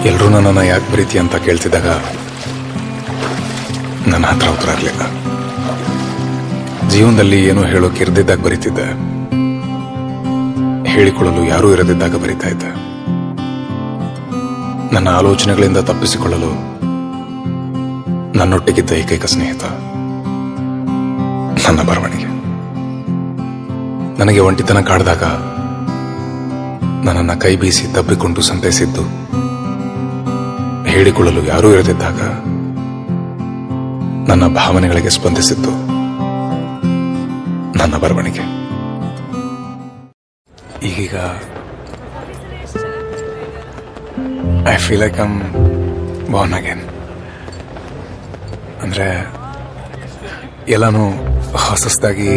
ಎಲ್ಲರೂ ನನ್ನನ್ನು ಯಾಕೆ ಬರೀತಿ ಅಂತ ಕೇಳ್ತಿದ್ದಾಗ ನನ್ನ ಹತ್ರ ಉತ್ತರ ಆಗಲಿಲ್ಲ. ಜೀವನದಲ್ಲಿ ಏನೋ ಹೇಳೋಕೆ ಇರದಿದ್ದಾಗ ಬರೀತಿದ್ದೆ. ಹೇಳಿಕೊಳ್ಳಲು ಯಾರೂ ಇರದಿದ್ದಾಗ ಬರೀತಾ ಇದ್ದೆ. ನನ್ನ ಆಲೋಚನೆಗಳಿಂದ ತಪ್ಪಿಸಿಕೊಳ್ಳಲು ನನ್ನೊಟ್ಟಿಗಿದ್ದ ಏಕೈಕ ಸ್ನೇಹಿತ ನನ್ನ ಬರವಣಿಗೆ. ನನಗೆ ಒಂಟಿತನ ಕಾಡಿದಾಗ ನನ್ನನ್ನು ಕೈ ಬೀಸಿ ತಬ್ಬಿಕೊಂಡು ಸಂತೈಸಿದ್ದು ಹೇಳಿಕೊಳ್ಳಲು ಯಾರೂ ಇರದಿದ್ದಾಗ ನನ್ನ ಭಾವನೆಗಳಿಗೆ ಸ್ಪಂದಿಸಿತ್ತು ನನ್ನ ಬರವಣಿಗೆ. ಈಗೀಗ I feel like I'm born again ಅಂದ್ರೆ ಎಲ್ಲನೂ ಹೊಸದಾಗಿ